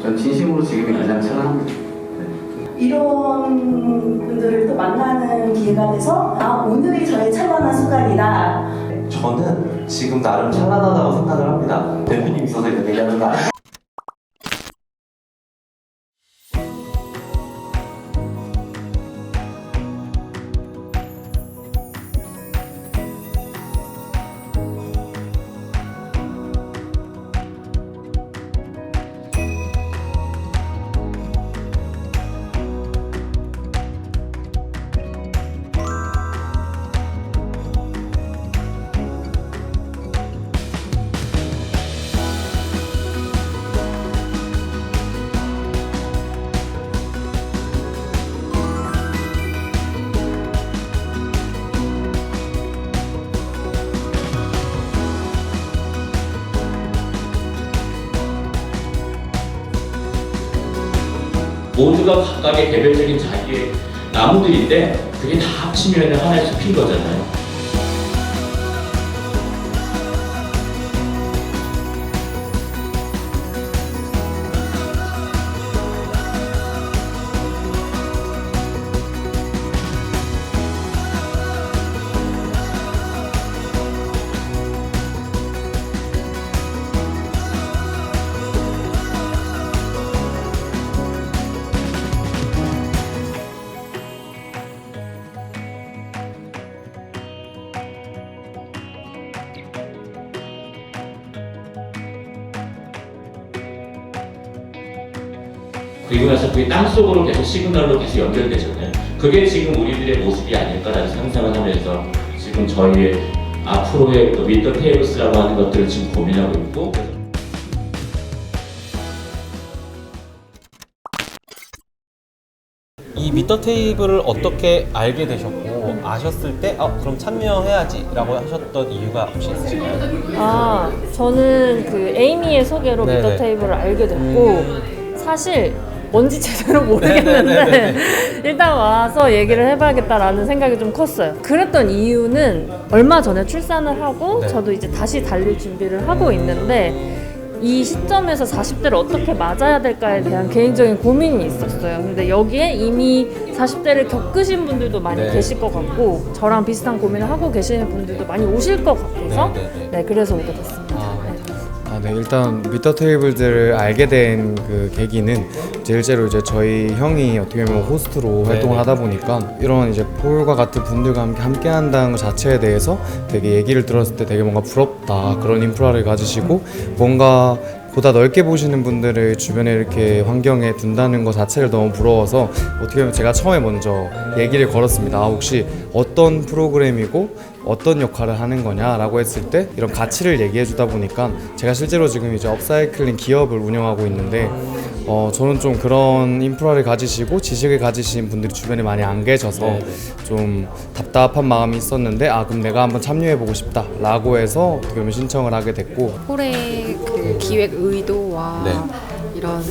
전 진심으로 지금이 가장 찬란합니다. 이런 분들을 또 만나는 기회가 돼서 아 오늘이 저의 찬란한 순간이다. 저는 지금 나름 찬란하다고 생각을 합니다. 대표님 있어서 이렇게 얘기하는 거 아니에요? 모두가 각각의 개별적인 자기의 나무들인데 그게 다 합치면 하나의 숲인 거잖아요. 그리고 나서 그게 땅속으로 계속 시그널로 계속 연결되잖아요. 그게 지금 우리들의 모습이 아닐까라는 상상을 하면서 지금 저희의 앞으로의 그 미터 테이블스라고 하는 것들을 지금 고민하고 있고 이 미터 테이블을 어떻게 알게 되셨고 아셨을 때 아, 그럼 참여해야지라고 하셨던 이유가 혹시 있으신가요? 아, 저는 그 에이미의 소개로 네네. 미터 테이블을 알게 됐고 사실 뭔지 제대로. 모르겠는데 일단 와서 얘기를 해봐야겠다라는 생각이 좀 컸어요. 그랬던 이유는 얼마 전에 출산을 하고 네. 저도 이제 다시 달릴 준비를 하고 있는데 이 시점에서 40대를 어떻게 맞아야 될까에 대한 개인적인 고민이 있었어요. 근데 여기에 이미 40대를 겪으신 분들도 많이 네. 계실 것 같고 저랑 비슷한 고민을 하고 계시는 분들도 많이 오실 것 같아서 네, 네, 네. 네, 그래서 오게 됐습니다. 아. 네. 일단 미터 테이블들을 알게 된 그 계기는 이제 실제로 이제 저희 형이 어떻게 보면 호스트로 네, 활동을 네. 하다 보니까 이런 이제 폴과 같은 분들과 함께 함께 한다는 것 자체에 대해서 되게 얘기를 들었을 때 되게 뭔가 부럽다 그런 인프라를 가지시고 뭔가 보다 넓게 보시는 분들을 주변에 이렇게 환경에 둔다는 것 자체를 너무 부러워서 어떻게 보면 제가 처음에 먼저 얘기를 걸었습니다. 아, 혹시 어떤 프로그램이고 어떤 역할을 하는 거냐라고 했을 때 이런 가치를 얘기해 주다 보니까 제가 실제로 지금 이제 업사이클링 기업을 운영하고 있는데 어 저는 좀 그런 인프라를 가지시고 지식을 가지신 분들이 주변에 많이 안 계셔서 네, 좀 답답한 마음이 있었는데 아 그럼 내가 한번 참여해 보고 싶다라고 해서 어떻게 보면 신청을 하게 됐고 홀의 그 기획 의도와 네. 이런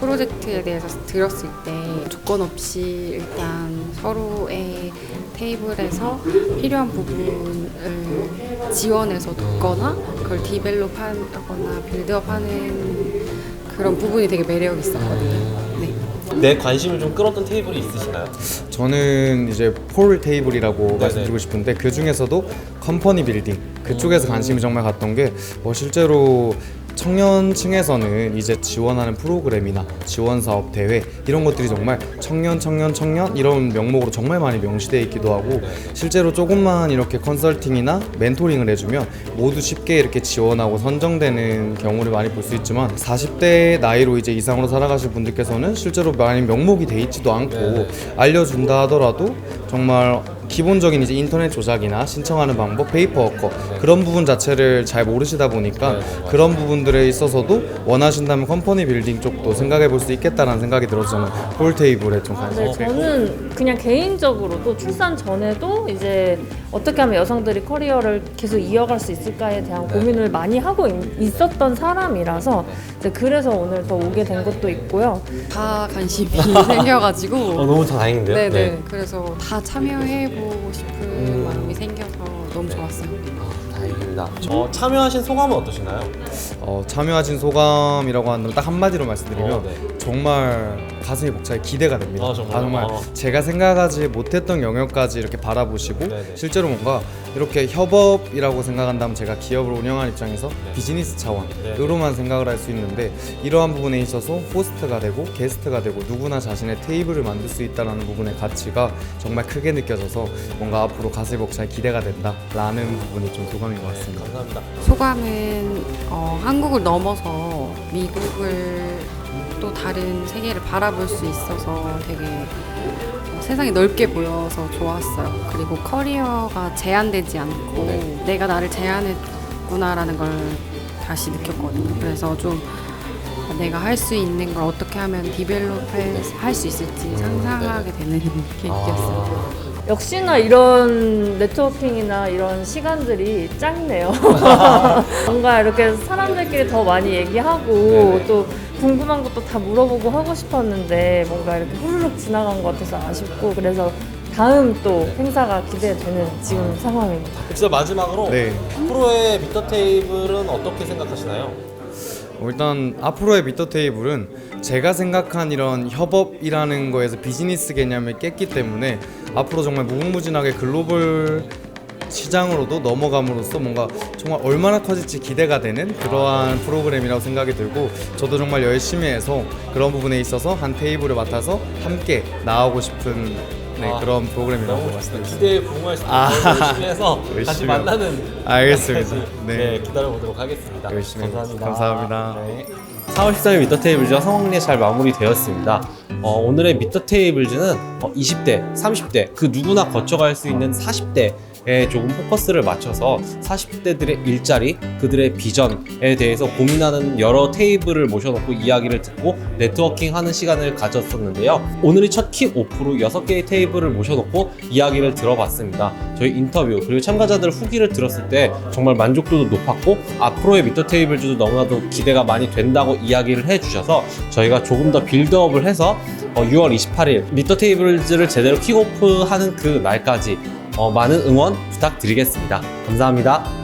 프로젝트에 대해서 들었을 때 조건 없이 일단 서로의 테이블에서 필요한 부분을 지원해서 돕거나 그걸 디벨롭 하거나 빌드업 하는 그런 부분이 되게 매력 있었거든요. 네. 내 관심을 좀 끌었던 테이블이 있으신가요? 저는 이제 폴 테이블이라고 네네. 말씀드리고 싶은데 그 중에서도 컴퍼니 빌딩 그쪽에서 관심이 정말 갔던 게 어, 실제로 청년층에서는 이제 지원하는 프로그램이나 지원 사업 대회 이런 것들이 정말 청년 청년 청년 이런 명목으로 정말 많이 명시되어 있기도 하고 실제로 조금만 이렇게 컨설팅이나 멘토링을 해주면 모두 쉽게 이렇게 지원하고 선정되는 경우를 많이 볼 수 있지만 40대 나이로 이제 이상으로 살아가실 분들께서는 실제로 많이 명목이 돼 있지도 않고 네네. 알려준다 하더라도 정말 기본적인 이제 인터넷 조작이나 신청하는 방법, 페이퍼 워커 그런 부분 자체를 잘 모르시다 보니까 네. 그런 부분들에 있어서도 원하신다면 컴퍼니 빌딩 쪽도 생각해 볼 수 있겠다라는 생각이 들어서 저는 폴 테이블에 좀 관심이 네, 저는 그냥 개인적으로도 출산 전에도 이제 어떻게 하면 여성들이 커리어를 계속 이어갈 수 있을까에 대한 고민을 많이 하고 있, 었던 사람이라서 이제 그래서 오늘 더 오게 된 것도 있고요. 다 관심이 생겨가지고 어, 너무 다행인데요. 네네 그래서 다 참여해보고 싶은 음. 마음이 생겨서 너무 좋았어요. 아, 다행입니다. 알겠습니다. 어, 참여하신 소감은 어떠신가요? 어, 참여하신 소감이라고 한다면 딱 한마디로 말씀드리면 어, 네. 정말 가슴이 벅차게 기대가 됩니다. 아, 정말요? 어. 제가 생각하지 못했던 영역까지 이렇게 바라보시고 네네. 실제로 뭔가 이렇게 협업이라고 생각한다면 제가 기업을 운영하는 입장에서 네. 비즈니스 차원으로만 생각을 할 수 있는데 이러한 부분에 있어서 호스트가 되고 게스트가 되고 누구나 자신의 테이블을 만들 수 있다는 부분의 가치가 정말 크게 느껴져서 뭔가 앞으로 가슴이 벅차게 기대가 된다라는 부분이 좀 소감인 것 같습니다. 감사합니다. 소감은 어, 한국을 넘어서 미국을 또 다른 세계를 바라볼 수 있어서 되게 어, 세상이 넓게 보여서 좋았어요. 그리고 커리어가 제한되지 않고 내가 나를 제한했구나라는 걸 다시 느꼈거든요. 그래서 좀 내가 할 수 있는 걸 어떻게 하면 디벨롭할 수 있을지 상상하게 되는 계기였어요. 역시나 이런 네트워킹이나 이런 시간들이 짱이네요. 뭔가 이렇게 사람들끼리 더 많이 얘기하고 네네. 또 궁금한 것도 다 물어보고 하고 싶었는데 뭔가 이렇게 후루룩 지나간 것 같아서 아쉽고 그래서 다음 또 행사가 기대되는 지금 상황입니다. 진짜 마지막으로 네. 프로의 미터 테이블은 어떻게 생각하시나요? 어, 일단 앞으로의 미터 테이블은 제가 생각한 이런 협업이라는 거에서 비즈니스 개념을 깼기 때문에 앞으로 정말 무궁무진하게 글로벌 시장으로도 넘어감으로써 뭔가 정말 얼마나 커질지 기대가 되는 그러한 프로그램이라고 생각이 들고 저도 정말 열심히 해서 그런 부분에 있어서 한 테이블을 맡아서 함께 나오고 싶은 네, 아, 그런 프로그램이라고 너무 말씀드립니다. 기대에 부응할 수 있도록 아. 열심히 해서 다시 열심히 만나는 알겠습니다. 날까지, 네. 네, 기다려보도록 하겠습니다. 열심히 감사합니다. 감사합니다. 네. 4월 13일 미터 테이블즈가 성황리에 잘 마무리되었습니다. 어, 오늘의 미터 테이블즈는 어, 20대, 30대 그 누구나 거쳐갈 수 있는 40대 에 조금 포커스를 맞춰서 40대들의 일자리, 그들의 비전에 대해서 고민하는 여러 테이블을 모셔놓고 이야기를 듣고 네트워킹 하는 시간을 가졌었는데요. 오늘이 첫킥 오프로 6개의 테이블을 모셔놓고 이야기를 들어봤습니다. 저희 인터뷰 그리고 참가자들 후기를 들었을 때 정말 만족도도 높았고 앞으로의 미터 테이블즈도 너무나도 기대가 많이 된다고 이야기를 해주셔서 저희가 조금 더 빌드업을 해서 어, 6월 28일 미터 테이블즈를 제대로 킥오프하는 그 날까지 어, 많은 응원 부탁드리겠습니다. 감사합니다.